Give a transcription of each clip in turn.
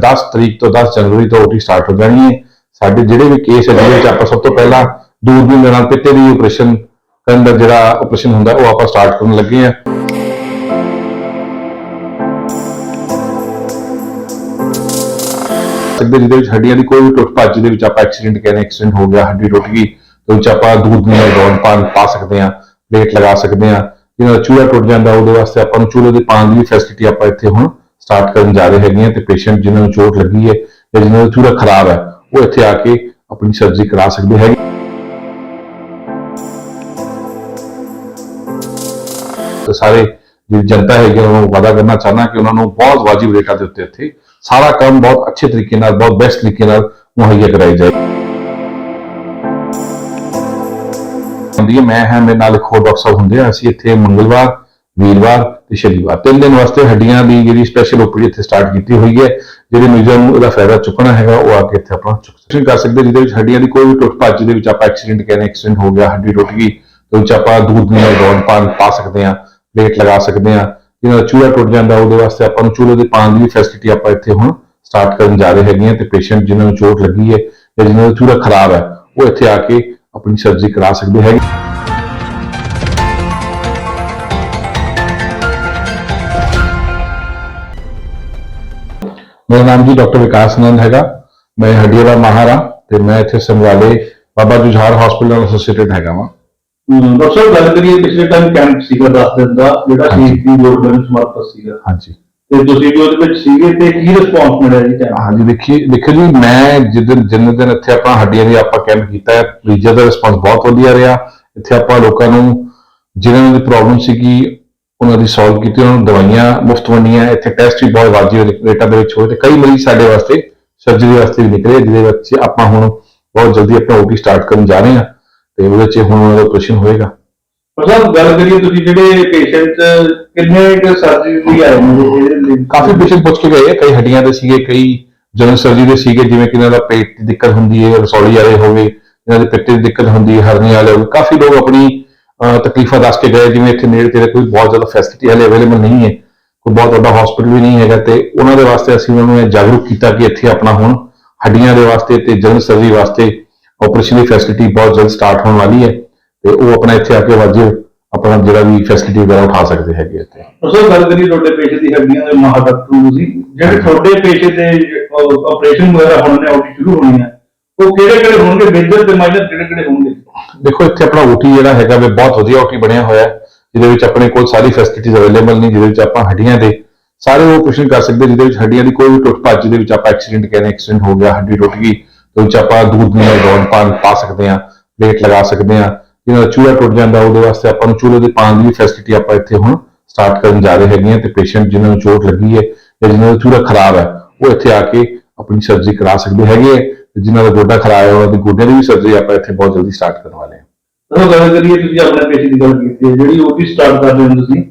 10 ਤਰੀਕ ਤੋਂ 10 ਜਨਵਰੀ ਤੋਂ ਓਟੀ ਸਟਾਰਟ ਹੋ ਜਾਣੀ ਹੈ। ਸਾਡੇ ਜਿਹੜੇ ਵੀ ਕੇਸ ਹੈ, ਜਿਹਦੇ ਵਿੱਚ ਆਪਾਂ ਸਭ ਤੋਂ ਪਹਿਲਾਂ ਦੂਰਬੀਨ ਦੇ ਨਾਲ ਪਿੱਤੇ ਦੀ ਆਪਰੇਸ਼ਨ ਕਰਨ ਦਾ ਜਿਹੜਾ ਆਪਰੇਸ਼ਨ ਹੁੰਦਾ, ਉਹ ਆਪਾਂ ਸਟਾਰਟ ਕਰਨ ਲੱਗੇ ਆ ਸਕਦੇ ਜਿਹਦੇ ਵਿੱਚ ਹੱਡੀਆਂ ਦੀ ਕੋਈ ਵੀ ਟੁੱਟ ਭੱਜ ਦੇ ਵਿੱਚ ਆਪਾਂ ਐਕਸੀਡੈਂਟ ਕਹਿੰਦੇ ਐਕਸੀਡੈਂਟ ਹੋ ਗਿਆ, ਹੱਡੀ ਟੁੱਟ ਗਈ ਤੇ ਵਿੱਚ ਆਪਾਂ ਦੂਰਬੀਨ ਨਾਲ ਰੋਡ ਪਾ ਪਾ ਸਕਦੇ ਆ ਪਲੇਟ ਲਗਾ ਸਕਦੇ ਆ ਜਿਹਨਾਂ ਦਾ ਚੂਹਾ ਟੁੱਟ ਜਾਂਦਾ, ਉਹਦੇ ਵਾਸਤੇ ਆਪਾਂ ਨੂੰ ਚੂਹੇ ਦੇ ਪਾਣ ਦੀ ਫੈਸਿਲਿਟੀ ਆਪਾਂ ਇੱਥੇ ਹੁਣ ਸਟਾਰਟ ਕਰਨ ਜਾ ਰਹੇ ਹੈਗੇ ਤੇ ਪੇਸ਼ੈਂਟ ਜਿਨ੍ਹਾਂ ਨੂੰ ਚੋਟ ਲੱਗੀ ਹੈ ਜਾਂ ਜਿਨ੍ਹਾਂ ਦਾ ਚੂਹਾ ਖਰਾਬ ਹੈ, ਉਹ ਇੱਥੇ ਆ ਕੇ ਆਪਣੀ ਸਰਜਰੀ ਕਰਾ ਸਕਦੇ ਹੈਗੇ। ਤੇ ਸਾਰੇ ਜਿਹੜੀ ਜਨਤਾ ਹੈਗੀ ਉਹਨਾਂ ਨੂੰ ਵਾਅਦਾ ਕਰਨਾ ਚਾਹਨਾ ਕਿ ਉਹਨਾਂ ਨੂੰ ਬਹੁਤ ਵਾਜਿਬ ਰੇਟਾਂ ਦੇ ਉੱਤੇ ਇੱਥੇ ਸਾਰਾ ਕੰਮ ਬਹੁਤ ਅੱਛੇ ਤਰੀਕੇ ਨਾਲ, ਬਹੁਤ ਬੈਸਟ ਤਰੀਕੇ ਨਾਲ ਮੁਹੱਈਆ ਕਰਾਈ ਜਾਏ। ਹੁੰਦੀ ਹੈ, ਮੈਂ ਹਾਂ, ਮੇਰੇ ਨਾਲ ਇੱਕ ਹੋਰ ਡਾਕਟਰ ਸਾਹਿਬ ਹੁੰਦੇ ਆ, ਅਸੀਂ ਇੱਥੇ ਮੰਗਲਵਾਰ ਵੀਰਵਾਰ ਤੇ ਸ਼ਨੀਵਾਰ। ਤਿੰਨ ਦਿਨ ਵਾਸਤੇ ਹੱਡੀਆਂ ਦੀ ਜਿਹੜੀ ਸਪੈਸ਼ਲ ਓਪੀਡੀ ਇੱਥੇ ਸਟਾਰਟ ਕੀਤੀ ਹੋਈ ਹੈ ਜਿਹੜੇ ਮਰੀਜ਼ਾਂ ਨੂੰ ਇਹਦਾ ਫਾਇਦਾ ਚੁੱਕਣਾ ਹੈਗਾ, ਉਹ ਆ ਕੇ ਇੱਥੇ ਆਪਾਂ ਚੁੱਕ ਕਰ ਸਕਦੇ ਜਿਹਦੇ ਵਿੱਚ ਹੱਡੀਆਂ ਦੀ ਕੋਈ ਵੀ ਟੁੱਟ ਭੱਜ ਦੇ ਵਿੱਚ ਆਪਾਂ ਐਕਸੀਡੈਂਟ ਕਹਿੰਦੇ ਐਕਸੀਡੈਂਟ ਹੋ ਗਿਆ, ਹੱਡੀ ਟੁੱਟ ਗਈ, ਤੇ ਵਿੱਚ ਆਪਾਂ ਦੂਧ ਨਾਲ ਰੋਡ ਪਾ ਪਾ ਸਕਦੇ ਆ ਪਲੇਟ ਲਗਾ ਸਕਦੇ ਆ ਜਿਹਨਾਂ ਦਾ ਚੂਹਾ ਟੁੱਟ ਜਾਂਦਾ, ਉਹਦੇ ਵਾਸਤੇ ਆਪਾਂ ਨੂੰ ਚੂਹੇ ਦੇ ਪਾਣ ਦੀ ਵੀ ਫੈਸਿਲਿਟੀ ਆਪਾਂ ਇੱਥੇ ਹੁਣ ਸਟਾਰਟ ਕਰਨ ਜਾ ਰਹੇ ਹੈਗੇ ਆ ਤੇ ਪੇਸ਼ੈਂਟ ਜਿਨ੍ਹਾਂ ਨੂੰ ਚੋਟ ਲੱਗੀ ਹੈ ਜਾਂ ਜਿਨ੍ਹਾਂ ਦਾ ਚੂਹਾ ਖਰਾਬ ਹੈ, ਉਹ ਇੱਥੇ ਆ ਕੇ ਆਪਣੀ ਸਰਜਰੀ ਕਰਾ ਸਕਦੇ ਹੈਗੇ। ਮੇਰਾ ਨਾਮ ਜੀ ਡਾਕਟਰ ਵਿਕਾਸ ਆਨੰਦ ਹੈਗਾ। ਮੈਂ ਹੱਡੀਆਂ ਦਾ ਮਾਹਰ ਤੇ ਮੈਂ ਇੱਥੇ ਸਮਰਾਲੇ ਬਾਬਾ ਜੁਝਾਰ ਹਸਪੀਟਲ ਨਾਲ ਐਸੋਸੀਏਟਡ ਹੈਗਾ ਵਾਂ। ਡਾਕਟਰ ਸਾਹਿਬ ਗੱਲ ਕਰੀਏ ਪਿਛਲੇ ਟਾਈਮ ਕੈਂਪ ਸੀਗਾ 10 ਦਿਨ ਦਾ ਜਿਹੜਾ। ਸ਼ਹੀਦ ਦੀ ਲੋੜ ਨੂੰ ਸਮਰਪਿਤ ਸੀਗਾ। ਹਾਂਜੀ। ਤੇ ਤੁਸੀਂ ਵੀ ਉਹਦੇ ਵਿੱਚ ਸੀਗੇ ਤੇ ਕੀ ਰਿਸਪੌਂਸ ਮਿਲਿਆ ਜੀ ਕੈਂਪ ਹਾਂਜੀ ਦੇਖੀ ਦੇਖੋ ਜੀ ਮੈਂ ਜਿੱਦਨ ਜਿੰਨੇ ਦਿਨ ਇੱਥੇ ਆਪਾਂ ਹੱਡੀਆਂ ਦੀ ਆਪਾਂ ਕੈਂਪ ਕੀਤਾ ਹੈ ਮਰੀਜ਼ਾਂ ਦਾ ਰਿਸਪਾਂਸ ਬਹੁਤ ਵਧੀਆ ਰਿਹਾ। ਇੱਥੇ ਆਪਾਂ ਲੋਕਾਂ ਨੂੰ ਜਿਨ੍ਹਾਂ ਦੀ ਪ੍ਰੋਬਲਮ ਸੀਗੀ ਉਹਨਾਂ ਦੀ ਸੋਲਵ ਕੀਤੀ ਉਹਨਾਂ ਨੂੰ ਦਵਾਈਆਂ ਮੁਫਤ ਵੰਡੀਆਂ ਇੱਥੇ ਟੈਸਟ ਵੀ ਬਹੁਤ ਵਾਜਿਬ ਰੇਟਾਂ ਦੇ ਵਿੱਚ ਹੋਏ ਤੇ ਕਈ ਮਰੀਜ਼ ਸਾਡੇ ਵਾਸਤੇ ਸਰਜਰੀ ਵਾਸਤੇ ਵੀ ਨਿਕਲੇ ਜਿਹਦੇ ਵਿੱਚ ਆਪਾਂ ਹੁਣ ਬਹੁਤ ਜਲਦੀ ਆਪਣਾ ਓਪੀ ਸਟਾਰਟ ਕਰਨ ਜਾ ਰਹੇ ਹਾਂ ਤੇ ਉਹਦੇ ਵਿੱਚ ਹੁਣ ਉਹਨਾਂ ਦਾ ਆਪਰੇਸ਼ਨ ਹੋਏਗਾ। ਸਾਹਿਬ ਗੱਲ ਕਰੀਏ ਤੁਸੀਂ ਜਿਹੜੇ ਪੇਸ਼ੈਂਟ ਕਿੰਨੇ ਕੁ ਸਰਜਰੀ ਲਈ ਆਏ ਨੇ? ਕਾਫੀ ਪੇਸ਼ੈਂਟ ਪੁੱਛ ਕੇ ਗਏ ਕਈ ਹੱਡੀਆਂ ਦੇ ਸੀਗੇ ਕਈ ਜਨਰਲ ਸਰਜਰੀ ਦੇ ਸੀਗੇ ਜਿਵੇਂ ਕਿ ਇਹਨਾਂ ਦਾ ਪੇਟ ਦੀ ਦਿੱਕਤ ਹੁੰਦੀ ਹੈ ਰਸੌਲੀ ਵਾਲੇ ਹੋਵੇ ਇਹਨਾਂ ਦੇ ਪਿੱਤੇ ਦੀ ਦਿੱਕਤ ਹੁੰਦੀ ਹੈ ਹਰਨੀ ਵਾਲੇ ਕਾਫੀ ਲੋਕ ਆਪਣੀ ਤਕਲੀਫਾਂ ਦੱਸ ਕੇ ਗਏ ਜਿਵੇਂ ਇੱਥੇ ਨੇੜੇ ਤੇੜੇ ਕੋਈ ਬਹੁਤ ਜ਼ਿਆਦਾ ਫੈਸਿਲਿਟੀ ਹਲੇ ਅਵੇਲੇਬਲ ਨਹੀਂ ਹੈ ਕੋਈ ਬਹੁਤ ਵੱਡਾ ਹਸਪੀਟਲ ਵੀ ਨਹੀਂ ਹੈਗਾ ਤੇ ਉਹਨਾਂ ਦੇ ਵਾਸਤੇ ਅਸੀਂ ਉਹਨਾਂ ਨੂੰ ਇਹ ਜਾਗਰੂਕ ਕੀਤਾ ਕਿ ਇੱਥੇ ਆਪਣਾ ਹੁਣ ਹੱਡੀਆਂ ਦੇ ਵਾਸਤੇ ਤੇ ਜਨਰਲ ਸਰਜਰੀ ਵਾਸਤੇ ਆਪਰੇਸ਼ਨ ਦੀ ਫੈਸਿਲਿਟੀ ਬਹੁਤ ਜਲਦ ਸਟਾਰਟ ਹੋਣ ਵਾਲੀ ਹੈ ਤੇ ਉਹ ਆਪਣਾ ਇੱਥੇ ਆ ਕੇ ਵਾਜਿਬ ਆਪਣਾ ਜਿਹੜਾ ਵੀ ਫੈਸਿਲਿਟੀ ਵਗੈਰਾ ਉਠਾ ਸਕਦੇ ਹੈਗੇ ਇੱਥੇ। ਸਾਹਿਬ ਗੱਲ ਕਰੀਏ ਤੁਹਾਡੇ ਪੇਸ਼ੈਂਟ ਦੀ ਹੱਡੀਆਂ ਦੇ ਮਾਹਰ ਡਾਕਟਰ ਤੁਸੀਂ ਜਿਹੜੇ ਤੁਹਾਡੇ ਪੇਸ਼ੈਂਟ ਦੇ ਆਪਰੇਸ਼ਨ ਵਗੈਰਾ ਹੋਣੇ ਨੇ ਉਹ ਸ਼ੁਰੂ ਹੋਣੀ ਹੈ ਉਹ ਕਿਹੜੇ ਕਿਹੜੇ ਹੋਣਗੇ ਮੇਜਰ ਤੇ ਮਾਈਨਰ ਕਿਹੜੇ ਕਿਹੜੇ ਹੋਣਗੇ? ਦੇਖੋ, ਇੱਥੇ ਆਪਣਾ ਓਟੀ ਜਿਹੜਾ ਹੈਗਾ ਵੇ ਬਹੁਤ ਵਧੀਆ ਓਟੀ ਬਣਿਆ ਹੋਇਆ ਹੈ, ਜਿਹਦੇ ਵਿੱਚ ਆਪਣੇ ਕੋਲ ਸਾਰੀ ਫੈਸਿਲਿਟੀਜ਼ ਅਵੇਲੇਬਲ ਨੇ, ਜਿਹਦੇ ਵਿੱਚ ਆਪਾਂ ਹੱਡੀਆਂ ਦੇ ਸਾਰੇ ਉਹ ਆਪਰੇਸ਼ਨ ਕਰ ਸਕਦੇ ਜਿਹਦੇ ਵਿੱਚ ਹੱਡੀਆਂ ਦੀ ਕੋਈ ਵੀ ਟੁੱਟ ਭੱਜ, ਜਿਹਦੇ ਵਿੱਚ ਆਪਾਂ ਐਕਸੀਡੈਂਟ ਕਹਿੰਦੇ ਐਕਸੀਡੈਂਟ ਹੋ ਗਿਆ, ਹੱਡੀ ਟੁੱਟ ਗਈ ਤੇ ਵਿੱਚ ਆਪਾਂ ਦੂਧ ਨਾਲ ਰੋਡ ਪਾ ਪਾ ਸਕਦੇ ਆ ਪਲੇਟ ਲਗਾ ਸਕਦੇ ਆ ਜਿਹਨਾਂ ਦਾ ਚੂਹਾ ਟੁੱਟ ਜਾਂਦਾ, ਉਹਦੇ ਵਾਸਤੇ ਆਪਾਂ ਨੂੰ ਚੂਲੇ ਦੇ ਪਾਣ ਦੀ ਫੈਸਿਲਿਟੀ ਆਪਾਂ ਇੱਥੇ ਹੁਣ ਸਟਾਰਟ ਕਰਨ ਜਾ ਰਹੇ ਹੈਗੇ ਆ ਤੇ ਪੇਸ਼ੈਂਟ ਜਿਨ੍ਹਾਂ ਨੂੰ ਚੋਟ ਲੱਗੀ ਹੈ ਜਾਂ ਜਿਨ੍ਹਾਂ ਦਾ ਚੂਰਾ ਖਰਾਬ ਹੈ, ਉਹ ਇੱਥੇ ਆ ਕੇ ਆਪਣੀ ਸਰਜਰੀ ਕਰਾ ਸਕਦੇ ਹੈਗੇ ਆ ਤੇ ਜਿਨ੍ਹਾਂ ਦਾ ਗੋਡਾ ਖਰਾਬ ਹੈ ਉਹਨਾਂ ਦੀ ਗੋਡਿਆਂ ਦੀ ਵੀ ਸਰਜਰੀ ਆਪਾਂ ਇੱਥੇ ਬਹੁਤ ਜਲਦੀ ਸਟਾਰਟ ਕਰਨ ਵਾਲੇ ਹਾਂ। ਗੱਲ ਕਰੀਏ ਤੁਸੀਂ ਆਪਣੇ ਪੇਸ਼ੈਂਟ ਦੀ ਗੱਲ ਕੀਤੀ ਹੈ ਜਿਹੜੀ ਓਟੀ ਸਟਾਰਟ ਕਰ ਰਹੇ ਹੋ ਤੁਸੀਂ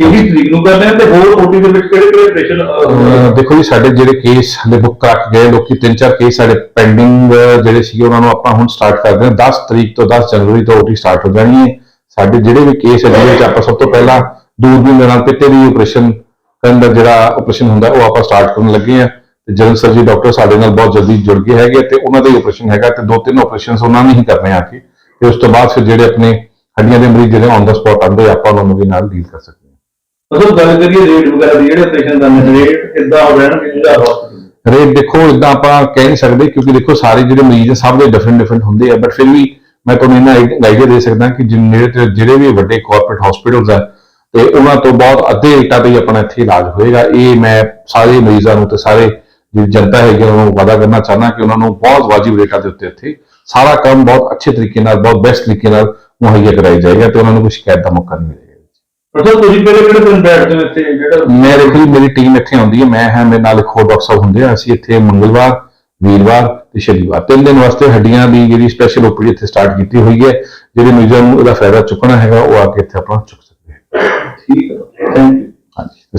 ਕਿਹੜੀ ਤਰੀਕ ਨੂੰ ਕਰ ਰਹੇ ਹੋ ਤੇ ਹੋਰ ਓਟੀ ਦੇ ਵਿੱਚ ਕਿਹੜੇ ਕਿਹੜੇ ਆਪਰੇਸ਼ਨ ਦੇਖੋ ਜੀ ਸਾਡੇ ਜਿਹੜੇ ਕੇਸ ਹਲੇ ਬੁੱਕ ਕਰਾ ਗਏ ਲੋਕੀ ਤਿੰਨ ਚਾਰ ਕੇਸ ਸਾਡੇ ਪੈਂਡਿੰਗ ਜਿਹੜੇ ਸੀਗੇ ਉਹਨਾਂ ਨੂੰ ਆਪਾਂ ਹੁਣ ਸਟਾਰਟ ਕਰਦੇ ਹਾਂ। 10 ਤਰੀਕ ਤੋਂ 10 ਜਨਵਰੀ ਤੋਂ ਓਟੀ ਸਟਾਰਟ ਹੋ ਜਾਣੀ ਹੈ। ਸਾਡੇ ਜਿਹੜੇ ਵੀ ਕੇਸ ਹੈ ਜਿਹਦੇ ਵਿੱਚ ਆਪਾਂ ਸਭ ਤੋਂ ਪਹਿਲਾਂ ਦੂਰਬੀਨ ਦੇ ਨਾਲ ਪਿੱਤੇ ਦੀ ਆਪਰੇਸ਼ਨ ਕਰਨ ਦਾ ਜਿਹੜਾ ਆਪਰੇਸ਼ਨ ਹੁੰਦਾ ਉਹ ਆਪਾਂ ਸਟਾਰਟ ਕਰਨ ਲੱਗੇ ਆ ਤੇ ਜਨਰਲ ਸਰਜਰੀ ਡਾਕਟਰ ਸਾਡੇ ਨਾਲ ਬਹੁਤ ਜਲਦੀ ਜੁੜ ਗਏ ਹੈਗੇ ਤੇ ਉਹਨਾਂ ਦਾ ਹੀ ਆਪਰੇਸ਼ਨ ਹੈਗਾ ਤੇ ਦੋ ਤਿੰਨ ਆਪਰੇਸ਼ਨਸ ਉਹਨਾਂ ਨੇ ਹੀ ਕਰਨੇ ਆ ਕੇ ਤੇ ਉਸ ਤੋਂ ਬਾਅਦ ਫਿਰ ਜਿਹੜੇ ਆਪਣੇ ਹੱਡੀਆਂ ਦੇ ਮਰੀਜ਼ ਜਿਹੜੇ ਔਨ ਦਾ ਸਪੌਟ ਆਉਂਦੇ ਆਪਾਂ ਉਹਨਾਂ ਨੂੰ ਵੀ ਨਾਲ ਡੀਲ ਕਰ ਸਕਦੇ ਹਾਂ। ਜਦੋਂ ਗੱਲ ਕਰੀਏ ਰੇਟ ਵਗੈਰਾ ਦੀ ਜਿਹੜੇ ਆਪਰੇਸ਼ਨ ਦਾ ਰੇਟ ਕਿੱਦਾਂ ਹੋ ਜਿਹੜਾ ਹਸਪੀਟਲ ਰੇਟ ਦੇਖੋ ਇਦਾਂ ਆਪਾਂ ਕਹਿ ਨਹੀਂ ਸਕਦੇ ਕਿਉਂਕਿ ਦੇਖੋ ਸਾਰੇ ਜਿਹੜੇ ਮਰੀਜ਼ ਆ ਸਭ ਦੇ ਡਿਫਰੈਂਟ ਡਿਫਰੈਂਟ ਹੁੰਦੇ ਆ ਬਟ ਫਿਰ ਵੀ ਮੈਂ ਤੁਹਾਨੂੰ ਇਹਨਾਂ ਆਈਡੀਆ ਦੇ ਸਕਦਾ ਕਿ ਤੇ ਜਿਹੜੇ ਵੀ ਵੱਡੇ ਕਾਰਪੋਰੇਟ ਹਸਪੀਟਲਸ ਆ ਤੇ ਉਹਨਾਂ ਤੋਂ ਬਹੁਤ ਅੱਧੇ ਰੇਟਾਂ ਤੇ ਆਪਣਾ ਇੱਥੇ ਇਲਾਜ ਹੋਏਗਾ। ਇਹ ਮੈਂ ਸਾਰੇ ਮਰੀਜ਼ਾਂ ਨੂੰ ਤੇ ਸਾਰੇ ਜਿਹੜੀ ਜਨਤਾ ਹੈਗੀ ਉਹਨਾਂ ਨੂੰ ਵਾਅਦਾ ਕਰਨਾ ਚਾਹਨਾ ਕਿ ਉਹਨਾਂ ਨੂੰ ਬਹੁਤ ਵਾਜਿਬ ਰੇਟਾਂ ਦੇ ਉੱਤੇ ਇੱਥੇ ਸਾਰਾ ਕੰਮ ਬਹੁਤ ਅੱਛੇ ਤਰੀਕੇ ਨਾਲ ਬਹੁਤ ਬੈਸਟ ਤਰੀਕੇ ਨਾਲ ਮੁਹੱਈਆ ਕਰਾਇਆ ਜਾਏਗਾ ਤੇ ਉਹਨਾਂ ਨੂੰ ਕੋਈ ਸ਼ਿਕਾਇਤ ਦਾ ਮੌਕਾ ਨਹੀਂ ਮਿਲੇਗਾ। ਡਾਕਟਰ ਤੁਸੀਂ ਕਿਹੜੇ ਕਿਹੜੇ ਦਿਨ ਬੈਠਦੇ ਹੋ ਇੱਥੇ? ਜਿਹੜਾ ਮੈਂ ਜੀ ਮੇਰੀ ਟੀਮ ਇੱਥੇ ਆਉਂਦੀ ਹੈ ਮੈਂ ਹਾਂ ਮੇਰੇ ਨਾਲ ਇੱਕ ਹੋਰ ਡਾਕਟਰ ਸਾਹਿਬ ਹੁੰਦੇ ਆ ਅਸੀਂ ਇੱਥੇ ਮੰਗਲਵਾਰ ਵੀਰਵਾਰ ਤੇ ਸ਼ਨੀਵਾਰ। ਤਿੰਨ ਦਿਨ ਵਾਸਤੇ ਹੱਡੀਆਂ ਦੀ ਜਿਹੜੀ ਸਪੈਸ਼ਲ ਓਪੀਡੀ ਇੱਥੇ ਸਟਾਰਟ ਕੀਤੀ ਹੋਈ ਹੈ ਜਿਹੜੇ ਮਰੀਜ਼ਾਂ ਨੂੰ ਇਹਦਾ ਫਾਇਦਾ ਚੁੱਕਣਾ ਹੈਗਾ ਉਹ ਆ ਕੇ ਇੱਥੇ ਆਪਣਾ ਚੁੱਕ ਸਕਦੇ ਹੈ। ਠੀਕ ਹੈ। ਥੈਂਕ ਯੂ ਹਾਂਜੀ